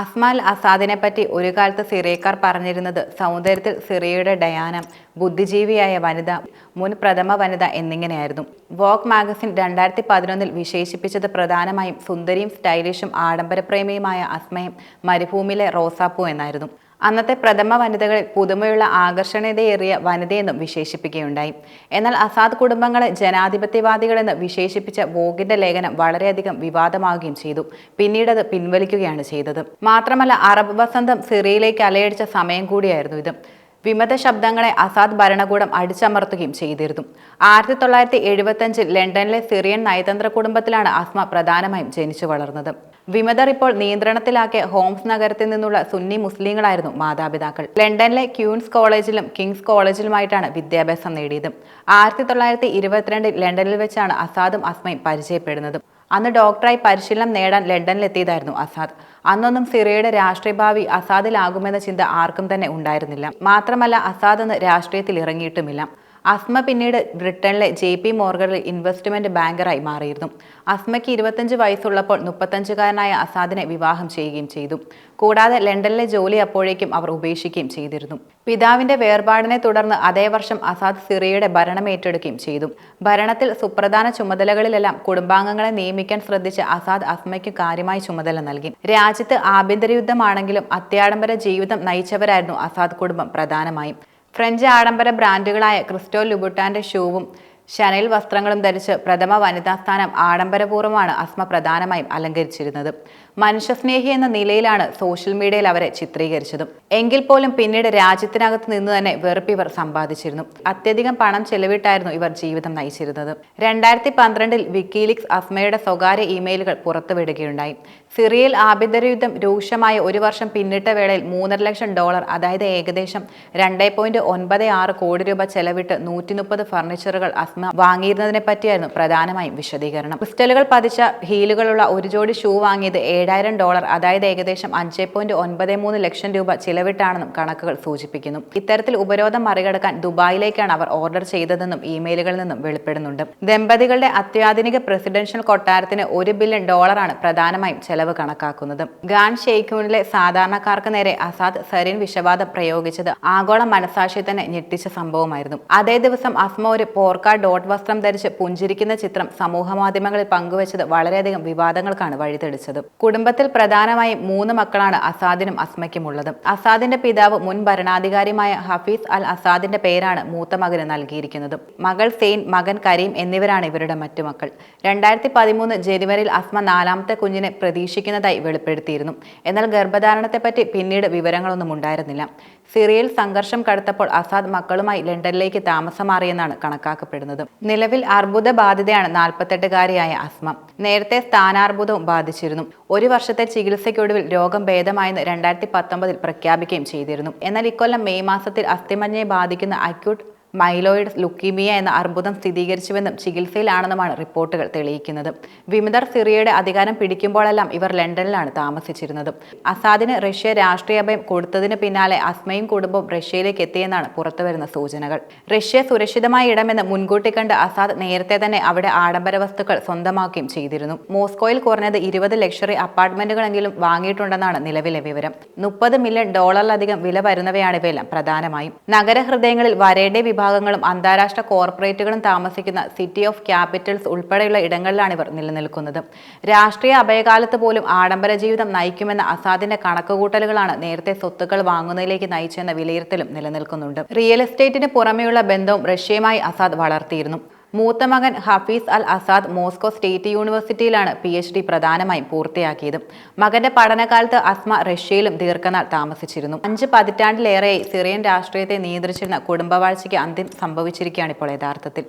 അസ്മാൽ അസാദിനെ പറ്റി ഒരു കാലത്ത് സിറിയക്കാർ പറഞ്ഞിരുന്നത് സൗന്ദര്യത്തിൽ സിറിയയുടെ ഡയാനം ബുദ്ധിജീവിയായ വനിത മുൻ പ്രഥമ വനിത എന്നിങ്ങനെയായിരുന്നു. വോക്ക് മാഗസിൻ രണ്ടായിരത്തി പതിനൊന്നിൽ വിശേഷിപ്പിച്ചത് പ്രധാനമായും സുന്ദരിയും സ്റ്റൈലിഷും ആഡംബരപ്രേമിയുമായ അസ്മയും മരുഭൂമിയിലെ റോസാപ്പൂ എന്നായിരുന്നു. അന്നത്തെ പ്രഥമ വനിതകളിൽ പുതുമയുള്ള ആകർഷണീയതയേറിയ വനിതയെന്നും വിശേഷിപ്പിക്കുകയുണ്ടായി. എന്നാൽ അസാദ് കുടുംബങ്ങളെ ജനാധിപത്യവാദികളെന്ന് വിശേഷിപ്പിച്ച വോഗിന്റെ ലേഖനം വളരെയധികം വിവാദമാവുകയും ചെയ്തു. പിന്നീട് അത് പിൻവലിക്കുകയാണ് ചെയ്തത്. മാത്രമല്ല അറബ് വസന്തം സിറിയയിലേക്ക് അലയടിച്ച സമയം കൂടിയായിരുന്നു ഇത്. വിമത ശബ്ദങ്ങളെ അസാദ് ഭരണകൂടം അടിച്ചമർത്തുകയും ചെയ്തിരുന്നു. ആയിരത്തി തൊള്ളായിരത്തി എഴുപത്തഞ്ചിൽ ലണ്ടനിലെ സിറിയൻ നയതന്ത്ര കുടുംബത്തിലാണ് അസ്മ പ്രധാനമായും ജനിച്ചു വളർന്നത്. വിമതർ ഇപ്പോൾ നിയന്ത്രണത്തിലാക്കിയ ഹോംസ് നഗരത്തിൽ നിന്നുള്ള സുന്നി മുസ്ലിങ്ങളായിരുന്നു മാതാപിതാക്കൾ. ലണ്ടനിലെ ക്യൂൻസ് കോളേജിലും കിങ്സ് കോളേജിലുമായിട്ടാണ് വിദ്യാഭ്യാസം നേടിയത്. ആയിരത്തി തൊള്ളായിരത്തി ഇരുപത്തിരണ്ടിൽ ലണ്ടനിൽ വെച്ചാണ് അസാദും അസ്മയും പരിചയപ്പെടുന്നത്. അന്ന് ഡോക്ടറായി പരിശീലനം നേടാൻ ലണ്ടനിലെത്തിയതായിരുന്നു അസാദ്. അന്നൊന്നും സിറിയയുടെ രാഷ്ട്രീയ ഭാവി അസാദിലാകുമെന്ന ചിന്ത ആർക്കും തന്നെ ഉണ്ടായിരുന്നില്ല. മാത്രമല്ല അസാദ് എന്ന് രാഷ്ട്രീയത്തിൽ ഇറങ്ങിയിട്ടുമില്ല. അസ്മ പിന്നീട് ബ്രിട്ടനിലെ ജെ പി മോർഗനിൽ ഇൻവെസ്റ്റ്മെന്റ് ബാങ്കറായി മാറിയിരുന്നു. അസ്മയ്ക്ക് ഇരുപത്തഞ്ച് വയസ്സുള്ളപ്പോൾ മുപ്പത്തഞ്ചുകാരനായ അസാദിനെ വിവാഹം ചെയ്യുകയും ചെയ്തു. കൂടാതെ ലണ്ടനിലെ ജോലി അപ്പോഴേക്കും അവർ ഉപേക്ഷിക്കുകയും ചെയ്തിരുന്നു. പിതാവിന്റെ വേർപാടിനെ തുടർന്ന് അതേ വർഷം അസാദ് സിറിയയുടെ ഭരണം ഏറ്റെടുക്കുകയും ചെയ്തു. ഭരണത്തിൽ സുപ്രധാന ചുമതലകളിലെല്ലാം കുടുംബാംഗങ്ങളെ നിയമിക്കാൻ ശ്രദ്ധിച്ച അസാദ് അസ്മയ്ക്ക് കാര്യമായി ചുമതല നൽകി. രാജ്യത്ത് ആഭ്യന്തര യുദ്ധമാണെങ്കിലും അത്യാഡംബര ജീവിതം നയിച്ചവരായിരുന്നു അസാദ് കുടുംബം പ്രധാനമായും. ഫ്രഞ്ച് ആഡംബര ബ്രാൻഡുകളായ ക്രിസ്റ്റോ ലുബുട്ടാന്റെ ഷൂവും ഷനൽ വസ്ത്രങ്ങളും ധരിച്ച് പ്രഥമ വനിതാ സ്ഥാനം ആഡംബരപൂർവമാണ് അസ്മ പ്രധാനമായും അലങ്കരിച്ചിരുന്നത്. മനുഷ്യസ്നേഹി എന്ന നിലയിലാണ് സോഷ്യൽ മീഡിയയിൽ അവരെ ചിത്രീകരിച്ചതും. എങ്കിൽ പോലും പിന്നീട് രാജ്യത്തിനകത്ത് നിന്ന് തന്നെ വെറുപ്പിവർ സമ്പാദിച്ചിരുന്നു. അത്യധികം പണം ചെലവിട്ടായിരുന്നു ഇവർ ജീവിതം നയിച്ചിരുന്നത്. രണ്ടായിരത്തി പന്ത്രണ്ടിൽ വിക്കിലിക്സ് അസ്മയുടെ സ്വകാര്യ ഇമെയിലുകൾ പുറത്തുവിടുകയുണ്ടായി. സിറിയയിൽ ആഭ്യന്തര യുദ്ധം രൂക്ഷമായ ഒരു വർഷം പിന്നിട്ട വേളയിൽ മൂന്നര ലക്ഷം ഡോളർ അതായത് ഏകദേശം രണ്ടേ കോടി രൂപ ചെലവിട്ട് നൂറ്റി ഫർണിച്ചറുകൾ അസ്മ വാങ്ങിയിരുന്നതിനെ പറ്റിയായിരുന്നു പ്രധാനമായും വിശദീകരണം. ക്രിസ്റ്റലുകൾ പതിച്ച ഹീലുകളുള്ള ഒരു ജോഡി ഷൂ വാങ്ങിയത് ഏഴായിരം ഡോളർ അതായത് ഏകദേശം അഞ്ച് പോയിന്റ് ഒൻപത് മൂന്ന് ലക്ഷം രൂപ ചിലവിട്ടാണെന്നും കണക്കുകൾ സൂചിപ്പിക്കുന്നു. ഇത്തരത്തിൽ ഉപരോധം മറികടക്കാൻ ദുബായിലേക്കാണ് അവർ ഓർഡർ ചെയ്തതെന്നും ഇമെയിലുകളിൽ നിന്നും വെളിപ്പെടുന്നുണ്ട്. ദമ്പതികളുടെ അത്യാധുനിക പ്രസിഡൻഷ്യൽ കൊട്ടാരത്തിന് ഒരു ബില്യൺ ഡോളറാണ് പ്രധാനമായും ചെലവ് കണക്കാക്കുന്നത്. ഗാൻ ഷെയ്ഖൂണിലെ സാധാരണക്കാർക്ക് നേരെ അസാദ് സരിൻ വിഷവാദം പ്രയോഗിച്ചത് ആഗോള മനസാക്ഷി തന്നെ ഞെട്ടിച്ച സംഭവമായിരുന്നു. അതേ ദിവസം അസ്മ ഒരു പോർക്ക ഡോട്ട് വസ്ത്രം ധരിച്ച് പുഞ്ചിരിക്കുന്ന ചിത്രം സമൂഹ മാധ്യമങ്ങളിൽ പങ്കുവച്ചത് വളരെയധികം വിവാദങ്ങൾക്കാണ് വഴിതെളിച്ചത്. കുടുംബത്തിൽ പ്രധാനമായും മൂന്ന് മക്കളാണ് അസാദിനും അസ്മയ്ക്കുമുള്ളത്. അസാദിന്റെ പിതാവ് മുൻ ഭരണാധികാരിയുമായ ഹഫീസ് അൽ അസാദിന്റെ പേരാണ് മൂത്ത മകന് നൽകിയിരിക്കുന്നത്. മകൾ സെയിൻ മകൻ കരീം എന്നിവരാണ് ഇവരുടെ മറ്റു മക്കൾ. രണ്ടായിരത്തി പതിമൂന്ന് ജനുവരിയിൽ അസ്മ നാലാമത്തെ കുഞ്ഞിനെ പ്രതീക്ഷിക്കുന്നതായി വെളിപ്പെടുത്തിയിരുന്നു. എന്നാൽ ഗർഭധാരണത്തെപ്പറ്റി പിന്നീട് വിവരങ്ങളൊന്നും ഉണ്ടായിരുന്നില്ല. സിറിയയിൽ സംഘർഷം കടുത്തപ്പോൾ അസാദ് മക്കളുമായി ലണ്ടനിലേക്ക് താമസം മാറിയെന്നാണ് കണക്കാക്കപ്പെടുന്നത്. നിലവിൽ അർബുദ ബാധിതയാണ് നാൽപ്പത്തെട്ടുകാരിയായ അസ്മ. നേരത്തെ സ്ഥാനാർബുദവും ബാധിച്ചിരുന്നു. ഒരു വർഷത്തെ ചികിത്സയ്ക്കൊടുവിൽ രോഗം ഭേദമായെന്ന് രണ്ടായിരത്തി പത്തൊമ്പതിൽ പ്രഖ്യാപിക്കുകയും ചെയ്തിരുന്നു. എന്നാൽ ഇക്കൊല്ലം മെയ് മാസത്തിൽ അസ്ഥിമഞ്ഞയെ ബാധിക്കുന്ന അക്യൂട്ട് മൈലോയിഡ് ലുക്കീമിയ എന്ന അർബുദം സ്ഥിരീകരിച്ചുവെന്നും ചികിത്സയിലാണെന്നുമാണ് റിപ്പോർട്ടുകൾ തെളിയിക്കുന്നത്. വിമതർ സിറിയയുടെ അധികാരം പിടിക്കുമ്പോഴെല്ലാം ഇവർ ലണ്ടനിലാണ് താമസിച്ചിരുന്നത്. അസാദിന് റഷ്യ രാഷ്ട്രീയ അഭയം കൊടുത്തതിന് പിന്നാലെ അസ്മയും കുടുംബവും റഷ്യയിലേക്ക് എത്തിയെന്നാണ് പുറത്തുവരുന്ന സൂചനകൾ. റഷ്യ സുരക്ഷിതമായ ഇടമെന്ന് മുൻകൂട്ടി കണ്ട് അസാദ് നേരത്തെ തന്നെ അവിടെ ആഡംബര വസ്തുക്കൾ സ്വന്തമാക്കുകയും ചെയ്തിരുന്നു. മോസ്കോയിൽ കുറഞ്ഞത് ഇരുപത് ലക്ഷറി അപ്പാർട്ട്മെന്റുകളെങ്കിലും വാങ്ങിയിട്ടുണ്ടെന്നാണ് നിലവിലെ വിവരം. മുപ്പത് മില്യൺ ഡോളറിലധികം വില വരുന്നവയാണ് ഇവയെല്ലാം പ്രധാനമായും. നഗരഹൃദയങ്ങളിൽ വരേണ്യ വിഭാഗങ്ങളും അന്താരാഷ്ട്ര കോർപ്പറേറ്റുകളും താമസിക്കുന്ന സിറ്റി ഓഫ് ക്യാപിറ്റൽസ് ഉൾപ്പെടെയുള്ള ഇടങ്ങളിലാണ് ഇവർ നിലനിൽക്കുന്നത്. രാഷ്ട്രീയ അഭയകാലത്ത് പോലും ആഡംബര ജീവിതം നയിക്കുമെന്ന അസാദിന്റെ കണക്കുകൂട്ടലുകളാണ് നേരത്തെ സ്വത്തുക്കൾ വാങ്ങുന്നതിലേക്ക് നയിച്ചെന്ന വിലയിരുത്തലും നിലനിൽക്കുന്നുണ്ട്. റിയൽ എസ്റ്റേറ്റിന് പുറമെയുള്ള ബന്ധവും റഷ്യയുമായി അസാദ് വളർത്തിയിരുന്നു. മൂത്ത മകൻ Hafez al Assad Moscow state യൂണിവേഴ്സിറ്റിയിലാണ് P H D പ്രധാനമായും പൂർത്തിയാക്കിയത്. മകന്റെ പഠനകാലത്ത് അസ്മ റഷ്യയിലും ദീർഘനാൾ താമസിച്ചിരുന്നു. അഞ്ച് പതിറ്റാണ്ടിലേറെയായി സിറിയൻ രാഷ്ട്രീയത്തെ നിയന്ത്രിച്ചിരുന്ന കുടുംബവാഴ്ചയ്ക്ക് അന്ത്യം സംഭവിച്ചിരിക്കുകയാണ് ഇപ്പോൾ യഥാർത്ഥത്തിൽ.